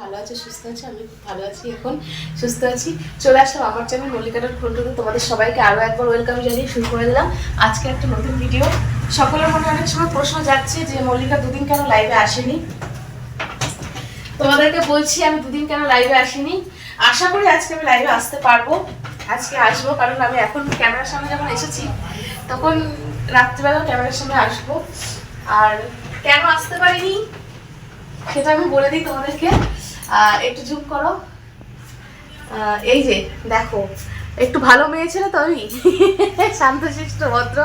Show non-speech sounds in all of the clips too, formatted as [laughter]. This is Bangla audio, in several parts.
ভালো আছে, সুস্থ আছে? আমি ভালো আছি এখন, সুস্থ আছি। চলে আসলাম আমার চ্যানেল মল্লিকাটার ফোনটাতে। তোমাদের সবাইকে আরও একবার ওয়েলকাম জানিয়ে শুরু করে দিলাম। আজকে একটা নতুন ভিডিও সকলের মনে অনেক সময় প্রশ্ন যাচ্ছে যে, মল্লিকা দুদিন কেন লাইভে আসেনি? তোমাদেরকে বলছি, আমি দুদিন কেন লাইভে আসিনি? আশা করি আজকে আমি লাইভে আসতে পারব। আজকে আসব, কারণ আমি এখন ক্যামেরার সামনে যখন এসেছি, তখন রাত্রিবেলাও ক্যামেরার সামনে আসব। আর কেন আসতে পারিনি, সেটা আমি বলে দিই তোমাদেরকে। একটু জুম করো। এই যে, দেখো, একটু ভালো মেয়ে ছিল তো আমি। [laughs] শান্তশিষ্ট ভদ্র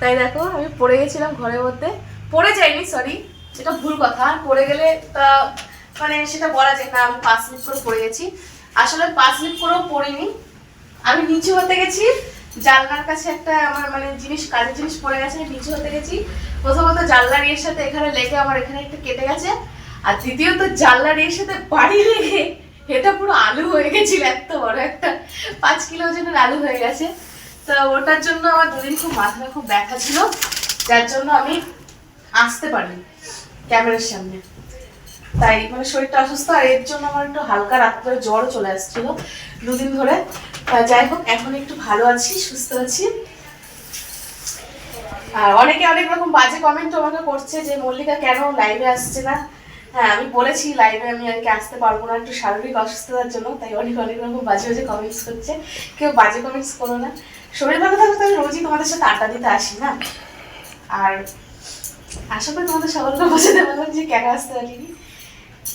তাই দেখো, আমি পড়ে গেছিলাম ঘরের মধ্যে। পড়ে যাইনি সরি এটা ভুল কথা। পড়ে গেলে তা মানে সেটা বলা যায় না, আমি পাঁচ মিনিট করে পড়ে গেছি। আসলে পাঁচ মিনিট করেও পড়িনি। আমি নিচু হতে গেছি, জানলার কাছে একটা আমার মানে জিনিস, কাজের জিনিস পড়ে গেছে, আমি নিচু হতে গেছি। প্রথমত জানলার ইয়ের সাথে এখানে লেগে আমার এখানে একটু কেটে গেছে। আর দ্বিতীয়ত জানলার ইয়ের সাথে বাড়ি লেগে এটা পুরো আলু হয়ে গেছিল, এত বড় একটা পাঁচ কিলো ওজনের আলু হয়ে গেছে। তো ওটার জন্য আমার দুদিন খুব মাথাটা খুব ব্যথা ছিল, যার জন্য আমি আসতে পারিনি ক্যামেরার সামনে। তাই মানে শরীরটা অসুস্থ, আর এর জন্য আমার একটু হালকা রাত করে জ্বর চলে আসছিল দুদিন ধরে। যাই হোক, এখন একটু ভালো আছি, সুস্থ আছি। আর অনেকে অনেক রকম বাজে কমেন্ট আমাকে করছে যে, মল্লিকা কেন লাইভে আসছে না? হ্যাঁ আমি বলেছি লাইভে আমি আর কি আসতে পারব না, একটু শারীরিক অসুস্থতার জন্য, তাই অনেক অনেক রকম বাজে বাজে কমেন্টস করছে কেউ বাজে কমেন্টস করো না। শরীর ভালো থাকলে তো আমি রোজই তোমাদের সাথে আড্ডা দিতে আসি, না? আর আশা করি তোমাদের সকলকে বোঝাতে পারলাম যে কেন আসতে পারিনি।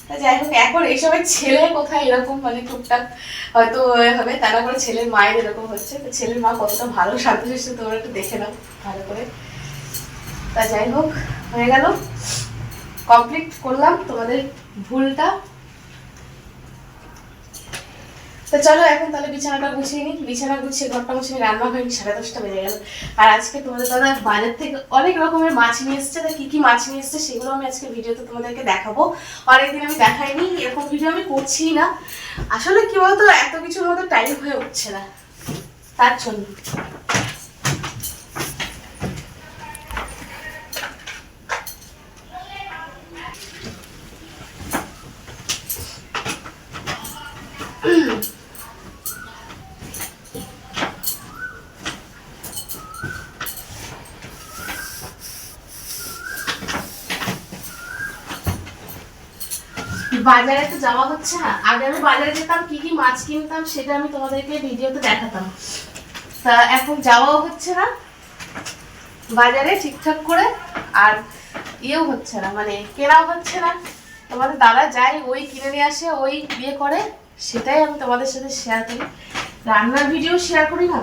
তা যাই হোক, এখন এইসবের ছেলে কোথায় এরকম মানে টুকটাক হয়তো হবে তা না করে ছেলের মায়ের এরকম হচ্ছে। তো ছেলের মা কতটা ভালো শান্তশিষ্ট তোমরা একটু দেখে নাও, ভালো করে। তা যাই হোক, হয়ে গেল। কমপ্লিট করলাম তোমাদের ভুলটা। তো চলো এখন তাহলে বিছানাটা গুছিয়ে নিই। বিছানা গুছিয়ে, ঘরটা গুছিয়ে রান্না হয়নি সাড়ে দশটা বেজে গেল। আর আজকে তোমাদের দাদা বাজার থেকে অনেক রকমের মাছ নিয়ে এসছে। তা কী কী মাছ নিয়ে এসছে সেগুলো আমি আজকে ভিডিওতে তোমাদেরকে দেখাবো। অনেকদিন আমি দেখাইনি, এরকম ভিডিও আমি করছিই না। আসলে কি বলতো, এত কিছুর মতো টাইম হয়ে উঠছে না। তার জন্য। বাজারে তো যাওয়া হচ্ছে না। আগে আমি বাজারে যেতাম, কি কি মাছ কিনতাম সেটা আমি তোমাদেরকে ভিডিওতে দেখাতাম। তা এখন যাওয়াও হচ্ছে না। বাজারে ঠিকঠাক করে আর ইয়েও হচ্ছে না মানে কেনাও হচ্ছে না। তোমাদের দাদা যায় ওই কিনে নিয়ে আসে, ওই বিয়ে করে। সেটাই আমি তোমাদের সাথে শেয়ার করি। রান্নার ভিডিও শেয়ার করি না?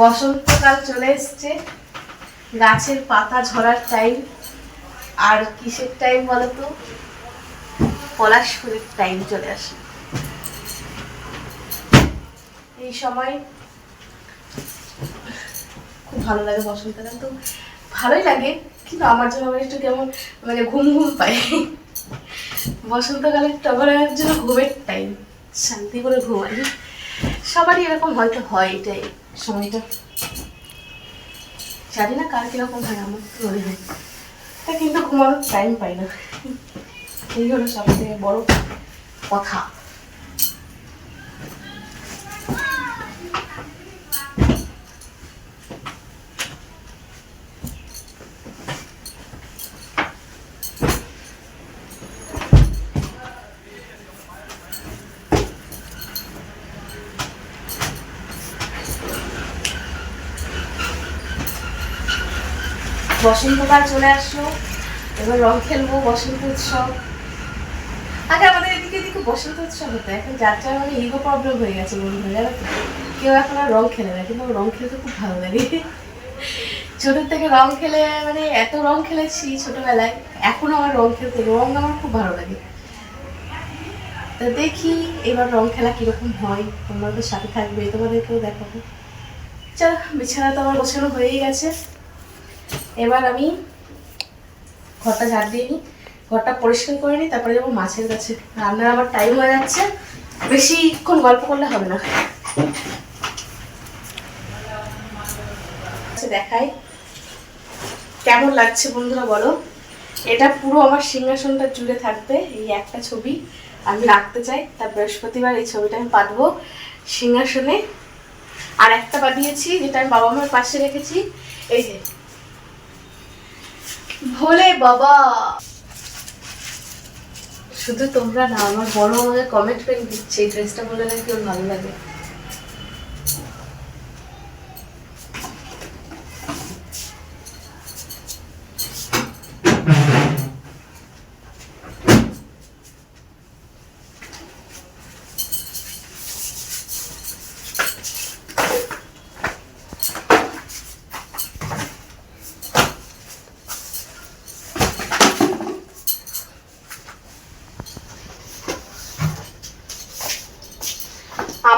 বসন্তকাল চলে এসছে। গাছের পাতা ঝরার টাইম আর কিসের টাইম বলতো? পলাশ ফুলের টাইম চলে আসে। এই সময় খুব ভালো লাগে বসন্তকাল। তো ভালোই লাগে, কিন্তু আমার জন্য আবার একটু কেমন মানে ঘুম ঘুম পাই বসন্তকালে একটু আমার জন্য ঘুমের টাইম শান্তি করে ঘুমাই। সবারই এরকম হয়তো হয় এটাই। সময়টা জানি না কার কীরকম হয়, আমার মনে হয়। তা কিন্তু ঘুমানোর টাইম পাই না। এই হলো সব থেকে বড় কথা। বসন্তকাল চলে আসলো। এবার রং খেলব, বসন্ত উৎসব। আগে আমাদের এদিকে এদিকে বসন্ত উৎসব হতো, এখন যার যার মানে ইগো প্রবলেম হয়ে গেছে বন্ধু জানো তো? কেউ এখন আর রং খেলে না, কিন্তু রং খেলতে খুব ভালো লাগে। ছোটোর থেকে রং খেলে মানে এত রং খেলেছি ছোটোবেলায় এখনও আমার রং খেলতে, রং আমার খুব ভালো লাগে। তো দেখি এবার রং খেলা কীরকম হয়, তোমরা তো সাথে থাকবে, তোমাদেরকেও দেখাবো। চল, বিছানা তো আমার গোছানো হয়েই গেছে। এবার আমি ঘরটা ঝাড় দিয়ে নিই। ঘরটা পরিষ্কার করে নিই, তারপরে যাব মাছের কাছে। রান্নার আমার টাইম হয়ে যাচ্ছে। বেশিক্ষণ গল্প করলে হবে না। দেখাই। কেমন লাগছে বন্ধুরা বলো? এটা পুরো আমার সিংহাসনটা জুড়ে থাকবে, এই একটা ছবি। আমি রাখতে চাই, তার বৃহস্পতিবার এই ছবিটা আমি পাতবো সিংহাসনে। আর একটা বাদিয়েছি যেটা আমি বাবা মার পাশে রেখেছি। এই যে ভোলে বাবা। শুধু তোমরা না, আমার বড় আমাকে কমেন্ট করে দিচ্ছে, এই ড্রেসটা বলে নাকি ওর ভালো লাগে।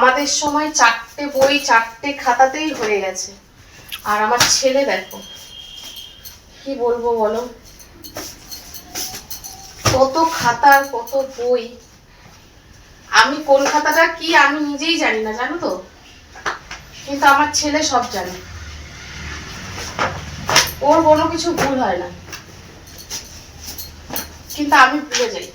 আমাদের সময় চারটে বই চারটে খাতাতেই হয়ে গেছে। আর আমার ছেলে দেখো, কি বলব বলো? কত খাতার কত বই। আমি কোন খাতাটা কি আমি নিজেই জানি না, জানো তো? কিন্তু আমার ছেলে সব জানে। ওর কোনো কিছু ভুল হয় না। কিন্তু আমি ভুলে যাই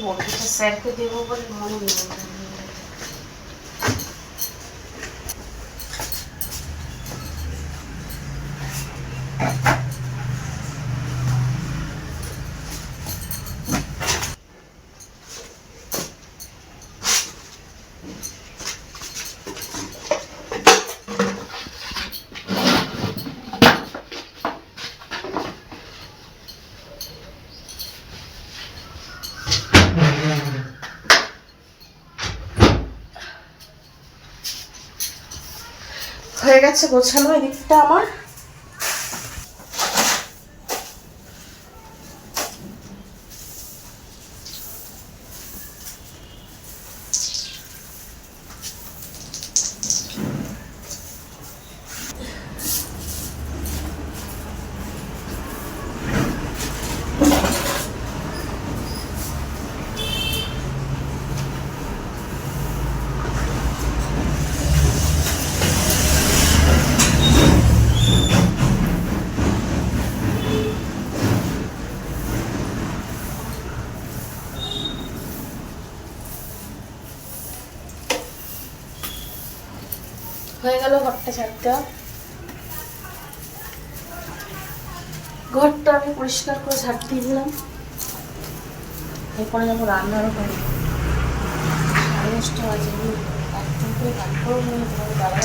করব এটা স্যারকে দেবো বলে মনে নেই হয়ে গেছে গোছানো এদিকটা আমার হয়ে গেল ঘরটা আমি পরিষ্কার করে ঝাড় দিয়ে দিলাম। এরপরে যখন রান্নারও করি সাড়ে দশটা বাজে। একদম করে মনে হয় দাদা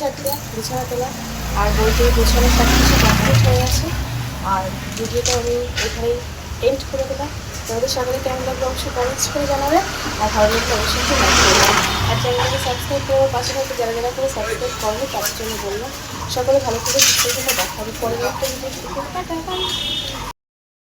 দেওয়া বিছানা তোলা আর বইতে বিছানা সব কিছু কমপ্লিট হয়ে গেছে। আর ভিডিওটা আমি এখানেই এন্ড করে দিলাম তোমাদের সকলে কেমন লাগল অবশ্যই কমেন্টস করে জানাবে। আর ভালো লাগলে অবশ্যই লাইক করে আর চ্যানেলটাকে সাবস্ক্রাইব করে। আমার পাশে থাকতে যারা যারা করে সাবস্ক্রাইব করবে, তাদের জন্য বললাম সকলে ভালো করে সুস্থ দেখা হবে পরের একটা ভিডিও